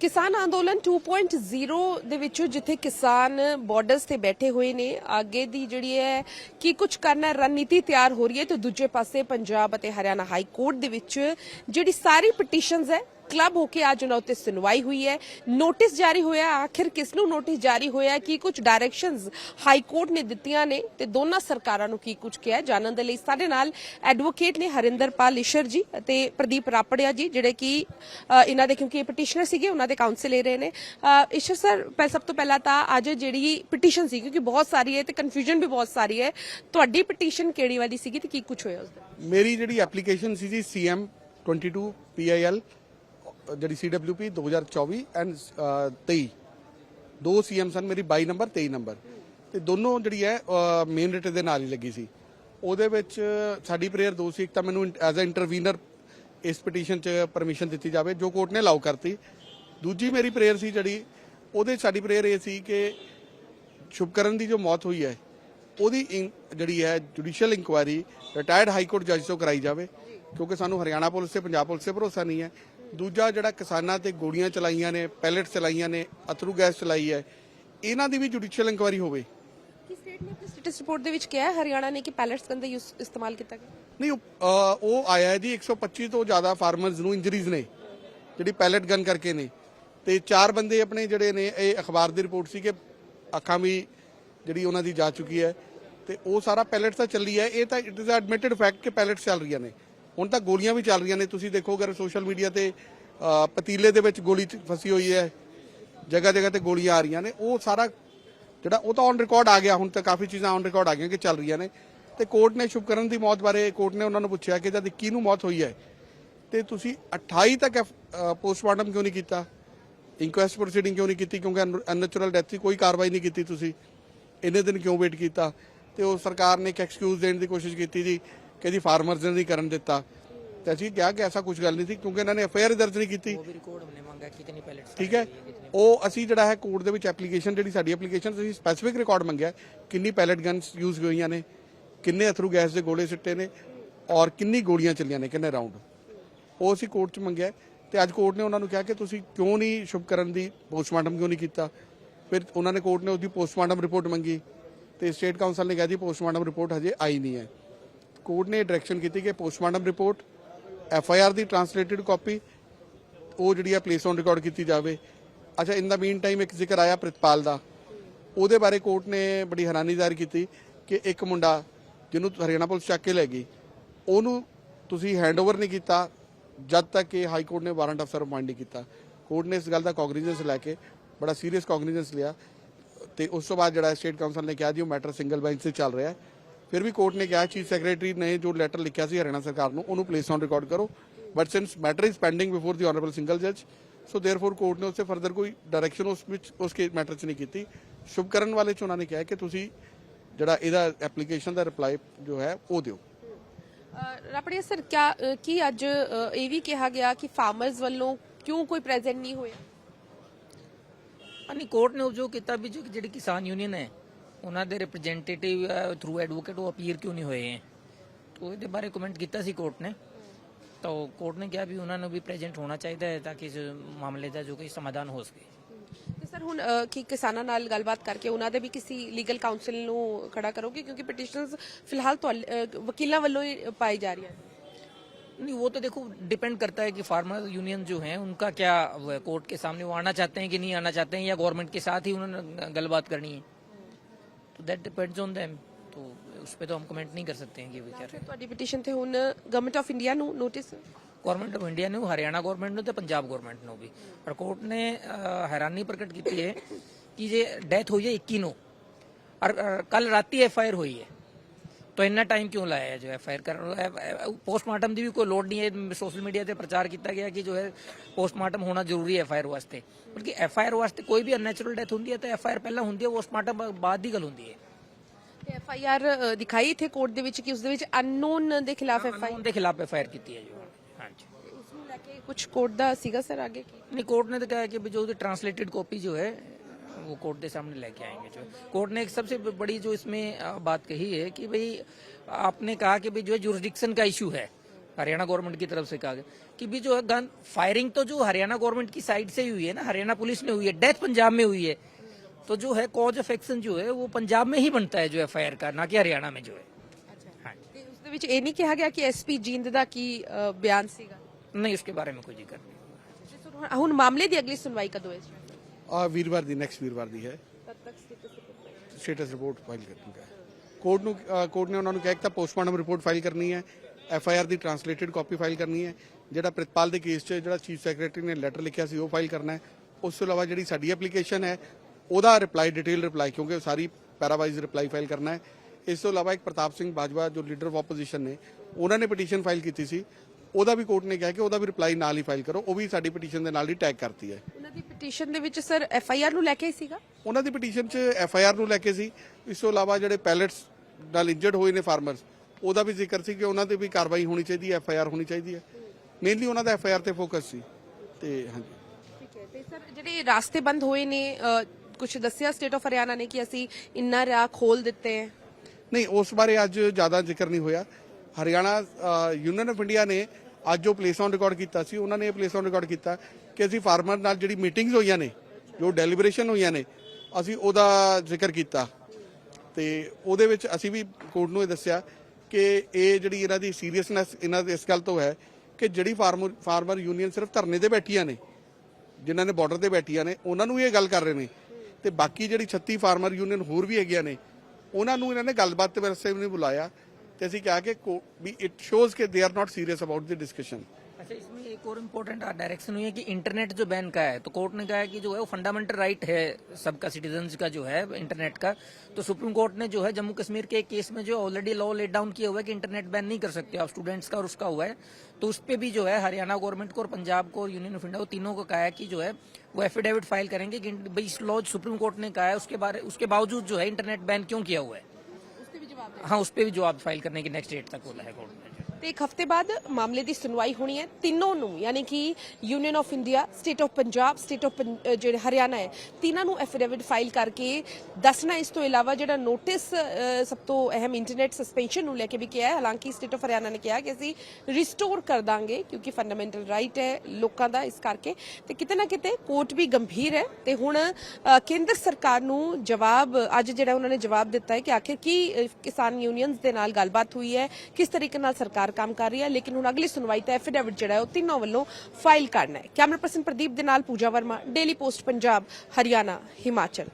ਕਿਸਾਨ ਅੰਦੋਲਨ 2.0 ਦੇ ਵਿੱਚੋਂ ਜਿੱਥੇ ਕਿਸਾਨ ਬਾਰਡਰਸ ਤੇ ਬੈਠੇ ਹੋਏ ਨੇ, ਅੱਗੇ ਦੀ ਜਿਹੜੀ ਹੈ ਕੀ ਕੁਝ ਕਰਨਾ, ਰਣਨੀਤੀ ਤਿਆਰ ਹੋ ਰਹੀ ਹੈ, ਤੇ ਦੂਜੇ ਪਾਸੇ ਪੰਜਾਬ ਅਤੇ ਹਰਿਆਣਾ ਹਾਈ ਕੋਰਟ ਦੇ ਵਿੱਚ ਜਿਹੜੀ ਸਾਰੀ ਪਟੀਸ਼ਨਸ ਹੈ ਕਲੱਬ ਹੋ ਕੇ ਅੱਜ ਉਹਨਾਂ ਉੱਤੇ ਸੁਣਵਾਈ ਹੋਈ ਹੈ। ਨੋਟਿਸ ਜਾਰੀ ਹੋਇਆ, ਆਖਿਰ ਕਿਸ ਨੂੰ ਨੋਟਿਸ ਜਾਰੀ ਹੋਇਆ ਕੀ ਕੁਝ ਡਾਇਰੈਕਸ਼ਨਸ ਹਾਈ ਕੋਰਟ ਨੇ ਦਿੱਤੀਆਂ ਨੇ ਤੇ ਦੋਨਾਂ ਸਰਕਾਰਾਂ ਨੂੰ ਕੀ ਕੁਝ ਕਿਹਾ ਜਾਣਨ ਦੇ ਲਈ ਸਾਡੇ ਨਾਲ ਐਡਵੋਕੇਟ ਨੇ ਹਰਿੰਦਰਪਾਲ ਈਸ਼ਰ ਜੀ ਅਤੇ ਪ੍ਰਦੀਪ ਰਾਪੜਿਆ ਜੀ, ਜਿਹੜੇ ਕਿ ਇਹਨਾਂ ਦੇ ਕਿਉਂਕਿ ਪਟੀਸ਼ਨਰ ਸੀਗੇ, ਉਹਨਾਂ ਦੇ ਕਾਉਂਸਲ ਲੈ ਰਹੇ ਨੇ। ਇਸ਼ਰ ਸਰ ਪਹਿ- ਸਭ ਤੋਂ ਪਹਿਲਾਂ ਤਾਂ ਅੱਜ ਜਿਹੜੀ ਪਟੀਸ਼ਨ ਸੀ, ਕਿਉਂਕਿ ਬਹੁਤ ਸਾਰੀ ਹੈ ਤੇ ਕਨਫਿਊਜ਼ਨ ਵੀ ਬਹੁਤ ਸਾਰੀ ਹੈ, ਤੁਹਾਡੀ ਪਟੀਸ਼ਨ ਕਿਹੜੀ ਵਾਲੀ ਸੀਗੀ ਤੇ ਕੀ ਕੁਝ ਹੋਇਆ ਉਸ ਦਾ ਮੇਰੀ ਜਿਹੜੀ application C G CM 22 PIL ਜਿਹੜੀ ਸੀਡਬਲਯੂਪੀ 2024 ਐਂਡ 23 ਦੋ ਸੀਐਮ ਸਨ, ਮੇਰੀ 22 ਨੰਬਰ 23 ਨੰਬਰ। ਤੇ ਦੋਨੋਂ ਜਿਹੜੀ ਹੈ ਮੇਨ ਰਿਟ ਦੇ ਨਾਲ ਹੀ ਲੱਗੀ ਸੀ। ਉਹਦੇ ਵਿੱਚ ਸਾਡੀ ਪ੍ਰੇਅਰ ਦੋ ਸੀ, ਇੱਕ ਤਾਂ ਮੈਨੂੰ ਐਜ਼ ਅ ਇੰਟਰਵੀਨਰ ਇਸ ਪਟੀਸ਼ਨ 'ਚ ਪਰਮਿਸ਼ਨ ਦਿੱਤੀ ਜਾਵੇ, ਜੋ ਕੋਰਟ ਨੇ ਅਲਾਉ ਕਰਤੀ। ਦੂਜੀ ਮੇਰੀ ਪ੍ਰੇਅਰ ਸੀ ਜਿਹੜੀ, ਉਹਦੇ 'ਚ ਸਾਡੀ ਪ੍ਰੇਅਰ ਇਹ ਸੀ ਕਿ ਸ਼ੁਭਕਰਨ ਦੀ ਜੋ ਮੌਤ ਹੋਈ ਹੈ, ਉਹਦੀ ਇਨ- ਜਿਹੜੀ ਹੈ judicial inquiry retired high court ਜੱਜ ਤੋਂ ਕਰਾਈ ਜਾਵੇ, ਕਿਉਂਕਿ ਸਾਨੂੰ ਹਰਿਆਣਾ ਪੁਲਿਸ ਤੇ, ਪੰਜਾਬ ਪੁਲਿਸ ਤੇ ਭਰੋਸਾ ਨਹੀਂ ਹੈ। ਦੂਜਾ ਜਿਹੜਾ ਕਿਸਾਨਾਂ ਤੇ ਗੋਲੀਆਂ ਚਲਾਈਆਂ ਨੇ ਪੈਲੇਟ ਚਲਾਈਆਂ ਨੇ ਅਥਰੂ ਗੈਸ ਚਲਾਈ ਹੈ ਇਹਨਾਂ ਦੀ ਵੀ ਜੁਡੀਸ਼ੀਅਲ ਇਨਕੁਆਇਰੀ ਹੋਵੇ। ਕੀ ਸਟੇਟ ਨੇ ਆਪਣੀ ਸਟੇਟਸ ਰਿਪੋਰਟ ਦੇ ਵਿੱਚ ਕਿਹਾ ਹੈ ਹਰਿਆਣਾ ਨੇ ਕਿ ਪੈਲੇਟਸ ਗਨ ਦਾ ਯੂਸ ਇਸਤੇਮਾਲ ਕੀਤਾ ਗਿਆ? ਨਹੀਂ ਉਹ, ਅਹ, ਉਹ ਆਇਆ ਹੈ ਜੀ 125 ਤੋਂ ਜ਼ਿਆਦਾ ਫਾਰਮਰਸ ਨੂੰ ਇੰਜਰੀਜ਼ ਨੇ ਜਿਹੜੀ ਪੈਲੇਟ ਗਨ ਕਰਕੇ ਨੇ। ਤੇ ਚਾਰ ਬੰਦੇ ਆਪਣੇ ਜਿਹੜੇ ਨੇ ਇਹ ਅਖਬਾਰ ਦੀ ਰਿਪੋਰਟ ਸੀ ਕਿ ਅੱਖਾਂ ਵੀ ਜਿਹੜੀ ਉਹਨਾਂ ਦੀ ਜਾ ਚੁੱਕੀ ਹੈ ਤੇ ਉਹ ਸਾਰਾ ਪੈਲੇਟ ਤਾਂ ਚੱਲੀ ਹੈ। ਇਹ ਤਾਂ ਇਟ ਇਜ਼ ਐਡਮਿਟਡ ਫੈਕਟ ਕਿ ਪੈਲੇਟਸ ਚੱਲ ਰਹੀਆਂ ਨੇ। ਹੁਣ ਤਾਂ ਗੋਲੀਆਂ ਵੀ ਚੱਲ ਰਹੀਆਂ ਨੇ। ਤੁਸੀਂ ਦੇਖੋ, ਅਗਰ ਸੋਸ਼ਲ ਮੀਡੀਆ ਤੇ ਪਤੀਲੇ ਦੇ ਵਿੱਚ ਗੋਲੀ ਫਸੀ ਹੋਈ ਹੈ ਜਗ੍ਹਾ ਜਗ੍ਹਾ ਤੇ ਗੋਲੀਆਂ ਆ ਰਹੀਆਂ ਨੇ, ਉਹ ਸਾਰਾ ਜਿਹੜਾ, ਉਹ ਤਾਂ ਔਨ ਰਿਕਾਰਡ ਆ ਗਿਆ, ਹੁਣ ਤਾਂ ਕਾਫੀ ਚੀਜ਼ਾਂ ਔਨ ਰਿਕਾਰਡ ਆ ਗਈਆਂ ਕਿ ਚੱਲ ਰਹੀਆਂ ਨੇ। ਤੇ ਕੋਰਟ ਨੇ ਸ਼ੁਭਕਰਨ ਦੀ ਮੌਤ ਬਾਰੇ, ਕੋਰਟ ਨੇ ਉਹਨਾਂ ਨੂੰ ਪੁੱਛਿਆ ਕਿ ਜਦ 21 ਨੂੰ ਮੌਤ ਹੋਈ ਹੈ? ਤੇ ਤੁਸੀਂ 28 ਤੱਕ ਪੋਸਟਮਾਰਟਮ ਕਿਉਂ ਨਹੀਂ ਕੀਤਾ? ਇਨਕੁਐਸਟ ਪ੍ਰੋਸੀਡਿੰਗ ਕਿਉਂ ਨਹੀਂ ਕੀਤੀ? ਕਿਉਂਕਿ ਅਨਨੈਚੁਰਲ ਡੈਥ ਦੀ ਕੋਈ ਕਾਰਵਾਈ ਨਹੀਂ ਕੀਤੀ ਤੁਸੀਂ। ਇੰਨੇ ਦਿਨ ਕਿਉਂ ਵੇਟ ਕੀਤਾ? ਤੇ ਉਹ ਸਰਕਾਰ ਨੇ ਇੱਕ ਐਕਸਕਿਊਜ਼ ਦੇਣ ਦੀ ਕੋਸ਼ਿਸ਼ ਕੀਤੀ ਜੀ ਕਿ ਜੀ ਫਾਰਮਰਸ ਨੇ ਨਹੀਂ ਕਰਨ ਦਿੱਤਾ। ਤੇ ਅਸੀਂ ਕਿਹਾ ਕਿ ਐਸਾ ਕੁਝ ਗੱਲ ਨਹੀਂ ਸੀ ਕਿਉਂਕਿ ਇਹਨਾਂ ਨੇ ਐਫਆਈਆਰ ਦਰਜ ਨਹੀਂ ਕੀਤੀ। ਠੀਕ ਹੈ? ਉਹ ਅਸੀਂ ਜਿਹੜਾ ਹੈ ਕੋਰਟ ਦੇ ਵਿੱਚ ਐਪਲੀਕੇਸ਼ਨ ਜਿਹੜੀ ਸਾਡੀ ਐਪਲੀਕੇਸ਼ਨ ਅਸੀਂ ਸਪੈਸੀਫਿਕ ਰਿਕਾਰਡ ਮੰਗਿਆ ਕਿੰਨੀ ਪੈਲੇਟ ਗਨਸ ਯੂਜ਼ ਹੋਈਆਂ ਨੇ ਕਿੰਨੇ ਅਥਰੂ ਗੈਸ ਦੇ ਗੋਲੇ ਸਿੱਟੇ ਨੇ ਔਰ ਕਿੰਨੀ ਗੋਲੀਆਂ ਚੱਲੀਆਂ ਨੇ ਕਿੰਨੇ ਰਾਉਂਡ ਉਹ ਅਸੀਂ ਕੋਰਟ 'ਚ ਮੰਗਿਆ। ਤੇ ਅੱਜ ਕੋਰਟ ਨੇ ਉਹਨਾਂ ਨੂੰ ਕਿਹਾ ਕਿ ਤੁਸੀਂ ਕਿਉਂ ਨਹੀਂ ਸ਼ੁਭ ਕਰਨ ਦੀ ਪੋਸਟਮਾਰਟਮ ਕਿਉਂ ਨਹੀਂ ਕੀਤਾ? ਫਿਰ ਉਹਨਾਂ ਨੇ ਕੋਰਟ ਨੇ ਉਹਦੀ ਪੋਸਟਮਾਰਟਮ ਰਿਪੋਰਟ ਮੰਗੀ। ਤੇ ਸਟੇਟ ਕਾਉਂਸਲ ਨੇ ਕਿਹਾ ਜੀ ਪੋਸਟਮਾਰਟਮ ਰਿਪੋਰਟ ਹਜੇ ਆਈ ਨਹੀਂ ਹੈ। ਕੋਰਟ ਨੇ ਡਾਇਰੈਕਸ਼ਨ ਕੀਤੀ ਕਿ postmortem report, F I R the translated copy, ਉਹ ਜਿਹੜੀ ਆ ਪਲੇਸ ਔਨ ਰਿਕਾਰਡ ਕੀਤੀ ਜਾਵੇ। ਅੱਛਾ, ਇਨ ਦਾ ਮੀਨ ਟਾਈਮ ਇੱਕ ਜ਼ਿਕਰ ਆਇਆ ਪ੍ਰਿਤਪਾਲ ਦਾ। ਉਹਦੇ ਬਾਰੇ ਕੋਰਟ ਨੇ ਬੜੀ ਹੈਰਾਨੀ ਜ਼ਾਹਿਰ ਕੀਤੀ ਕਿ ਇੱਕ ਮੁੰਡਾ ਜਿਹਨੂੰ ਹਰਿਆਣਾ ਪੁਲਿਸ ਚੱਕ ਕੇ ਲੈ ਗਈ, ਉਹਨੂੰ ਤੁਸੀਂ ਹੈਂਡਓਵਰ ਨਹੀਂ ਕੀਤਾ, ਜਦ ਤੱਕ ਕਿ ਹਾਈ ਕੋਰਟ ਨੇ ਵਾਰੰਟ ਅਫਸਰ ਸਰਵ ਨਹੀਂ ਕੀਤਾ। ਕੋਰਟ ਨੇ ਇਸ ਗੱਲ ਦਾ ਕੌਗਨੀਜੈਂਸ ਲੈ ਕੇ ਬੜਾ ਸੀਰੀਅਸ ਕੌਗਨੀਜੈਂਸ ਲਿਆ ਤੇ ਉਸ ਤੋਂ ਬਾਅਦ ਜਿਹੜਾ ਸਟੇਟ ਕਾਉਂਸਲ ਨੇ ਕਿਹਾ ਜੀ, ਉਹ ਮੈਟਰ ਸਿੰਗਲ ਬੈਂਚ ਤੇ ਚੱਲ ਰਿਹਾ ਹੈ। ਫਿਰ ਵੀ ਕੋਰਟ ਨੇ ਕਿਹਾ ਚੀਫ ਸੈਕਟਰੀ ਨੇ ਜੋ ਲੈਟਰ ਲਿਖਿਆ ਸੀ ਹਰਿਆਣਾ ਸਰਕਾਰ ਨੂੰ ਉਹਨੂੰ ਪਲੇਸ ਔਨ ਰਿਕਾਰਡ ਕਰੋ but since matter is pending before the honourable single ਜੱਜ ਸੋ देयरफॉर ਕੋਰਟ ਨੇ ਉਸੇ ਫਰਦਰ ਕੋਈ ਡਾਇਰੈਕਸ਼ਨ ਉਸ ਵਿੱਚ ਉਸ ਕੇ ਮੈਟਰ 'ਚ ਨਹੀਂ ਕੀਤੀ ਸ਼ੁਭਕਰਨ ਵਾਲੇ 'ਚ ਉਹਨਾਂ ਨੇ ਕਿਹਾ ਕਿ ਤੁਸੀਂ ਜਿਹੜਾ ਇਹਦਾ ਐਪਲੀਕੇਸ਼ਨ ਦਾ ਰਿਪਲਾਈ ਜੋ ਹੈ ਉਹ ਦਿਓ ਰਾਪੜੀਆ ਸਰ ਕਿਆ ਅ, ਕੀ ਅੱਜ ਅ, ਇਹ ਵੀ ਕਿਹਾ ਗਿਆ ਕਿ ਫਾਰਮਰਸ ਵੱਲੋਂ ਕਿਉਂ ਕੋਈ ਪ੍ਰੈਜ਼ੈਂਟ ਨਹੀਂ ਹੋਇਆ ਨਹੀਂ ਕੋਰਟ ਨੇ ਉਪਯੋਗ ਕੀਤਾ ਵੀ ਜੋ ਜਿਹੜੀ ਕਿਸਾਨ ਯੂਨੀਅਨ ਹੈ ਉਹਨਾਂ ਦੇ ਰਿਪਰੈਜ਼ੈਂਟੇਟਿਵ ਥਰੂ ਐਡਵੋਕੇਟ ਉਹ ਅਪੀਅਰ ਕਿਉਂ ਨਹੀਂ ਹੋਏ ਹੈ ਤੋ ਇਹਦੇ ਬਾਰੇ ਕਮੈਂਟ ਕੀਤਾ ਸੀ ਕੋਰਟ ਨੇ ਤਾਂ ਕੋਰਟ ਨੇ ਕਿਹਾ ਵੀ ਉਹਨਾਂ ਨੂੰ ਵੀ ਪ੍ਰੈਜ਼ੈਂਟ ਹੋਣਾ ਚਾਹੀਦਾ ਹੈ ਤਾਂ ਕਿ ਇਸ ਮਾਮਲੇ ਦਾ ਜੋ ਕੋਈ ਸਮਾਧਾਨ ਹੋ ਸਕੇ ਤੇ ਸਰ ਹੁਣ ਅ, ਕੀ ਕਿਸਾਨਾਂ ਨਾਲ ਗੱਲਬਾਤ ਕਰਕੇ ਉਹਨਾਂ ਦੇ ਵੀ ਕਿਸੇ ਲੀਗਲ ਕਾਉਂਸਲ ਨੂੰ ਖੜਾ ਕਰੋਗੇ ਕਿਉਂਕਿ ਪਟੀਸ਼ਨਸ ਫਿਲਹਾਲ ਤੁਹਾਡੇ, ਅ, ਵਕੀਲਾਂ ਵੱਲੋਂ ਹੀ ਪਾਈ ਜਾ ਰਹੀਆਂ ਨੇ नहीं वो तो देखो डिपेंड करता है कि फार्मर यूनियन जो है उनका क्या वो है, कोर्ट के सामने वो आना चाहते हैं कि नहीं आना चाहते हैं या गवर्नमेंट के साथ ही उन्होंने गलबात करनी है तो दैट डिपेंड्स ऑन देम तो उस पर तो हम कमेंट नहीं कर सकते हैं कि वो क्या ਫਿਰ ਤੁਹਾਡੀ ਪਟੀਸ਼ਨ ਤੇ ਹੁਣ ਗਵਰਨਮੈਂਟ ਆਫ ਇੰਡੀਆ ਨੂੰ ਨੋਟਿਸ ਗਵਰਨਮੈਂਟ ਆਫ ਇੰਡੀਆ ਨੂੰ ਹਰਿਆਣਾ ਗਵਰਨਮੈਂਟ ਨੂੰ ਤੇ ਪੰਜਾਬ ਗਵਰਨਮੈਂਟ ਨੂੰ ਵੀ ਪਰ ਕੋਰਟ ਨੇ ਅਹ, ਹੈਰਾਨੀ ਪ੍ਰਗਟ ਕੀਤੀ ਹੈ ਕਿ ਜੇ ਡੈਥ ਹੋਈ ਹੈ 21 ਨੂੰ ਔਰ ਕੱਲ ਰਾਤੀ ਐਫ ਆਈ ਆਰ ਹੋਈ ਹੈ ਤਾਂ ਇੰਨਾ ਟਾਈਮ ਕਿਉਂ ਲਾਇਆ ਹੈ ਜੋ ਐਫ ਆਈ ਆਰ ਪੋਸਟਮਾਰਟਮ ਦੀ ਵੀ ਕੋਈ ਲੋੜ ਨਹੀਂ ਹੈ ਸੋਸ਼ਲ ਮੀਡੀਆ ਤੇ ਪ੍ਰਚਾਰ ਕੀਤਾ ਗਿਆ ਕਿ ਜੋ ਹੈ ਪੋਸਟਮਾਰਟਮ ਹੋਣਾ ਜ਼ਰੂਰੀ ਹੈ ਐਫ ਆਈ ਆਰ ਵਾਸਤੇ ਬਲਕਿ ਐਫ ਆਈ ਆਰ ਵਾਸਤੇ ਕੋਈ ਵੀ ਅਨਨੈਚੁਰਲ ਡੈਥ ਹੁੰਦੀ ਹੈ ਤਾਂ ਐਫ ਆਈ ਆਰ ਪਹਿਲਾਂ ਹੁੰਦੀ ਹੈ ਪੋਸਟਮਾਰਟਮ ਬਾਅਦ ਦੀ ਗੱਲ ਹੁੰਦੀ ਹੈ ਤੇ ਐਫ ਆਈ ਆਰ ਦਿਖਾਈ ਇੱਥੇ ਕੋਰਟ ਦੇ ਵਿੱਚ ਕਿ ਉਸ ਦੇ ਵਿੱਚ ਅਨਨੋਨ ਦੇ ਖਿਲਾਫ ਐਫ ਆਈ ਉਹਨਾਂ ਦੇ ਖਿਲਾਫ ਐਫ ਆਈ ਆਰ ਕੀਤੀ ਹੈ ਜੋ ਹਾਂਜੀ ਉਸ ਨੂੰ ਲੈ ਕੇ ਕੁਝ ਕੋਰਟ ਦਾ ਸੀਗਾ ਸਰ ਅੱਗੇ ਕੀ नहीं कोर्ट ने तो कहा है कि भी जो ट्रांसलेटेड कॉपी जो है वो कोर्ट के सामने लेके आएंगे जो कोर्ट ने एक सबसे बड़ी जो इसमें अ, बात कही है कि भाई आपने कहा कि भाई जो है जुरिडिक्शन का इशू है हरियाणा गवर्नमेंट की तरफ से कहा गया कि भी जो है गन फायरिंग तो जो हरियाणा गवर्नमेंट की साइड से ही हुई है ना हरियाणा पुलिस ने हुई है डेथ पंजाब में हुई है तो जो है कॉज ऑफ एक्शन जो है वो पंजाब में ही बनता है जो एफ का ना कि हरियाणा में जो है हाँ ਤੇ ਉਸ ਦੇ ਵਿੱਚ ਇਹ ਨਹੀਂ ਕਿਹਾ ਗਿਆ ਕਿ ਐਸਪੀ ਜਿੰਦ ਦਾ ਕੀ ਅ, ਬਿਆਨ ਸੀਗਾ नहीं उसके बारे में कोई जिक्र नहीं ਤੇ ਸਰ, ਹੁਣ- ਹੁਣ ਮਾਮਲੇ ਦੀ ਅਗਲੀ ਸੁਣਵਾਈ ਕਦੋਂ ਹੈ ਆ ਵੀਰਵਾਰ ਦੀ ਨੈਕਸਟ ਵੀਰਵਾਰ ਦੀ ਹੈ। ਤਦ ਤੱਕ ਸਟੇਟਸ ਰਿਪੋਰਟ ਫਾਈਲ ਕਰਨੀ ਹੈ। ਕੋਰਟ ਨੂੰ ਕੋਰਟ ਨੇ ਉਹਨਾਂ ਨੂੰ ਕਿਹਾ ਕਿ ਤਾਂ ਪੋਸਟਮਾਰਟਮ ਰਿਪੋਰਟ ਫਾਈਲ ਕਰਨੀ ਹੈ ਐਫ ਆਈ ਆਰ ਦੀ ਟਰਾਂਸਲੇਟਡ ਕਾਪੀ ਫਾਈਲ ਕਰਨੀ ਹੈ ਜਿਹੜਾ ਪ੍ਰਿਤਪਾਲ ਦੇ ਕੇਸ 'ਚ ਜਿਹੜਾ ਚੀਫ ਸੈਕਟਰੀ ਨੇ ਲੈਟਰ ਲਿਖਿਆ ਸੀ ਉਹ ਫਾਈਲ ਕਰਨਾ ਹੈ। ਉਸ ਤੋਂ ਇਲਾਵਾ ਜਿਹੜੀ ਸਾਡੀ ਐਪਲੀਕੇਸ਼ਨ ਹੈ ਉਹਦਾ ਰਿਪਲਾਈ ਡਿਟੇਲ ਰਿਪਲਾਈ ਕਿਉਂਕਿ ਸਾਰੀ ਪੈਰਾਵਾਈਜ਼ ਰਿਪਲਾਈ ਫਾਈਲ ਕਰਨਾ ਹੈ। ਇਸ ਤੋਂ ਇਲਾਵਾ ਇੱਕ ਪ੍ਰਤਾਪ ਸਿੰਘ ਬਾਜਵਾ ਜੋ ਲੀਡਰ ਆਫ ਆਪੋਜੀਸ਼ਨ ਨੇ ਉਹਨਾਂ ਨੇ ਪਟੀਸ਼ਨ ਫਾਈਲ ਕੀਤੀ ਸੀ। ਉਹਦਾ ਵੀ ਕੋਰਟ ਨੇ ਕਿਹਾ ਕਿ ਉਹਦਾ ਵੀ ਰਿਪਲਾਈ ਨਾਲ ਹੀ ਫਾਈਲ ਕਰੋ ਉਹ ਵੀ ਸਾਡੀ ਪਟੀਸ਼ਨ ਦੇ ਨਾਲ ਹੀ ਟੈਗ ਕਰਤੀ ਹੈ। ਉਹਨਾਂ ਦੀ ਪਟੀਸ਼ਨ ਦੇ ਵਿੱਚ ਸਰ ਐਫ ਆਈ ਆਰ ਨੂੰ ਲੈ ਕੇ ਹੀ ਸੀਗਾ? ਉਹਨਾਂ ਦੀ ਪਟੀਸ਼ਨ 'ਚ ਐਫ ਆਈ ਆਰ ਨੂੰ ਲੈ ਕੇ ਸੀ। ਇਸ ਤੋਂ ਇਲਾਵਾ ਜਿਹੜੇ ਪੈਲਟਸ ਨਾਲ ਇੰਜਰਡ ਹੋਏ ਨੇ ਫਾਰਮਰਸ ਉਹਦਾ ਵੀ ਜ਼ਿਕਰ ਸੀ ਕਿ ਉਹਨਾਂ ਤੇ ਵੀ ਕਾਰਵਾਈ ਹੋਣੀ ਚਾਹੀਦੀ ਹੈ ਐਫ ਆਈ ਆਰ ਹੋਣੀ ਚਾਹੀਦੀ ਹੈ। ਮੇਨਲੀ ਉਹਨਾਂ ਦਾ ਐਫ ਆਈ ਆਰ ਤੇ ਫੋਕਸ ਸੀ। ਤੇ ਹਾਂਜੀ। ਠੀਕ ਹੈ ਤੇ ਸਰ ਜਿਹੜੇ ਰਾਸਤੇ ਬੰਦ ਹੋਏ ਨੇ ਕੁਝ ਦੱਸਿਆ ਸਟੇਟ ਆਫ ਹਰਿਆਣਾ ਨੇ ਕਿ ਅਸੀਂ ਇੰਨਾ ਰਾਹ ਖੋਲ ਦਿੱਤੇ ਹੈ? ਨਹੀਂ ਉਸ ਬਾਰੇ ਅੱਜ ਜ਼ਿਆਦਾ ਜ਼ਿਕਰ ਨਹੀਂ ਹੋਇਆ। ਹਰਿਆਣਾ ਯੂਨੀਅਨ ਆਫ ਇੰਡੀਆ ਨੇ ਅੱਜ ਜੋ ਪਲੇਸ ਔਨ ਰਿਕਾਰਡ ਕੀਤਾ ਸੀ। ਉਹਨਾਂ ਨੇ ਇਹ ਪਲੇਸ ਔਨ ਰਿਕਾਰਡ ਕੀਤਾ ਕਿ ਅਸੀਂ ਫਾਰਮਰ ਨਾਲ ਜਿਹੜੀ ਮੀਟਿੰਗਸ ਹੋਈਆਂ ਨੇ, ਜੋ ਡੈਲੀਬਰੇਸ਼ਨ ਹੋਈਆਂ ਨੇ, ਅਸੀਂ ਉਹਦਾ ਜ਼ਿਕਰ ਕੀਤਾ। ਤੇ ਉਹਦੇ ਵਿੱਚ ਅਸੀਂ ਵੀ ਕੋਰਟ ਨੂੰ ਇਹ ਦੱਸਿਆ ਕਿ ਇਹ ਜਿਹੜੀ ਇਹਨਾਂ ਦੀ ਸੀਰੀਅਸਨੈਸ ਇਹਨਾਂ ਦੇ ਇਸ ਗੱਲ ਤੋਂ ਹੈ ਕਿ ਜਿਹੜੀ ਫਾਰਮਰ ਫਾਰਮਰ ਯੂਨੀਅਨ ਸਿਰਫ ਧਰਨੇ ਤੇ ਬੈਠੀਆਂ ਨੇ, ਜਿਨ੍ਹਾਂ ਨੇ ਬਾਰਡਰ ਤੇ ਬੈਠੀਆਂ ਨੇ, ਉਹਨਾਂ ਨੂੰ ਵੀ ਇਹ ਗੱਲ ਕਰ ਰਹੇ ਨੇ। ਤੇ ਬਾਕੀ ਜਿਹੜੀ 36 ਫਾਰਮਰ ਯੂਨੀਅਨ ਹੋਰ ਵੀ ਹੈਗੀਆਂ ਨੇ, ਉਹਨਾਂ ਨੂੰ ਇਹਨਾਂ ਨੇ ਗੱਲਬਾਤ ਤੇ ਵੈਸੇ ਵੀ ਨਹੀਂ ਬੁਲਾਇਆ ਤੇ ਅਸੀਂ ਕਿਹਾ ਕਿ ਵੀ ਇਟ ਸ਼ੋਜ਼ ਕਿ they are not serious about the discussion अच्छा इसमें एक और इम्पोर्टेंट डायरेक्शन हुई है कि इंटरनेट जो बैन का है तो कोर्ट ने कहा है कि जो है वो फंडामेंटल राइट है सबका सिटीजन का जो है इंटरनेट का। तो सुप्रीम कोर्ट ने जो है जम्मू कश्मीर के एक केस में जो ऑलरेडी लॉ लेट डाउन किया हुआ है कि इंटरनेट बैन नहीं कर सकते आप स्टूडेंट्स का और उसका हुआ है। तो उस पर भी जो है हरियाणा गवर्नमेंट को और पंजाब को और यूनियन ऑफ़ इंडिया को तीनों को कहा है कि जो है वो एफिडेविट फ़ाइल करेंगे कि भाई इस लॉ सुप्रीम कोर्ट ने कहा है उसके बारे उसके बावजूद जो है इंटरनेट बैन क्यों किया हुआ है? हाँ उस पर भी जवाब फ़ाइल करने की नेक्स्ट डेट तक बोला है कोर्ट ने ਤੇ ਇੱਕ ਹਫ਼ਤੇ ਬਾਅਦ ਮਾਮਲੇ ਦੀ ਸੁਣਵਾਈ ਹੋਣੀ ਹੈ। ਤਿੰਨੋਂ ਨੂੰ, ਯਾਨੀ ਕਿ union of India state of Punjab state of ਜਿਹੜੇ ਹਰਿਆਣਾ ਹੈ, ਤਿੰਨਾਂ ਨੂੰ ਐਫੀਡੇਵਿਟ ਫਾਈਲ ਕਰਕੇ ਦੱਸਣਾ ਇਸ ਤੋਂ ਇਲਾਵਾ ਜਿਹੜਾ ਨੋਟਿਸ ਸਭ ਤੋਂ ਅਹਿਮ ਇੰਟਰਨੈਟ ਸਸਪੈਂਸ਼ਨ ਨੂੰ ਲੈ ਕੇ ਵੀ ਕਿਹਾ ਹੈ, ਹਾਲਾਂਕਿ ਸਟੇਟ ਆਫ ਹਰਿਆਣਾ ਨੇ ਕਿਹਾ ਕਿ ਅਸੀਂ ਰਿਸਟੋਰ ਕਰ ਦਾਂਗੇ ਕਿਉਂਕਿ ਫੰਡਾਮੈਂਟਲ ਰਾਈਟ ਹੈ ਲੋਕਾਂ ਦਾ ਇਸ ਕਰਕੇ। ਤੇ ਕਿਤੇ ਨਾ ਕਿਤੇ ਕੋਰਟ ਵੀ ਗੰਭੀਰ ਹੈ ਤੇ ਹੁਣ ਕੇਂਦਰ ਸਰਕਾਰ ਨੂੰ ਜਵਾਬ, ਅੱਜ ਜਿਹੜਾ ਉਹਨਾਂ ਨੇ ਜਵਾਬ ਦਿੱਤਾ ਹੈ ਕਿ ਆਖਿਰ ਕੀ ਕਿਸਾਨ ਯੂਨੀਅਨਸ ਦੇ ਨਾਲ ਗੱਲਬਾਤ ਹੋਈ ਹੈ, ਕਿਸ ਤਰੀਕੇ ਨਾਲ ਸਰਕਾਰ ਕੰਮ ਕਰ ਰਹੀ ਹੈ, ਲੇਕਿਨ ਹੁਣ ਅਗਲੀ ਸੁਣਵਾਈ ਤੇ ਐਫੀਡੇਵਿਟ ਜਿਹੜਾ ਹੈ ਉਹ ਤਿੰਨੋਂ ਵੱਲੋਂ ਫਾਈਲ ਕਰਨਾ ਹੈ। ਕੈਮਰਾ ਪਰਸਨ ਪ੍ਰਦੀਪ ਦੇ ਨਾਲ ਪੂਜਾ ਵਰਮਾ ਡੇਲੀ ਪੋਸਟ ਪੰਜਾਬ, ਹਰਿਆਣਾ, ਹਿਮਾਚਲ।